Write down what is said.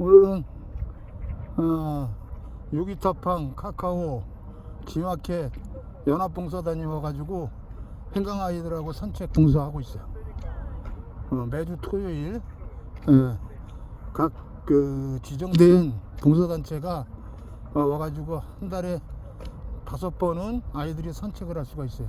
오늘은 어, 유기타팡, 카카오, 지마켓 연합봉사단이 와가지고 행강 아이들하고 산책 봉사하고 있어요. 어, 매주 토요일 어, 각그 지정된 봉사단체가 어, 와가지고 한 달에 다섯 번은 아이들이 산책을 할 수가 있어요.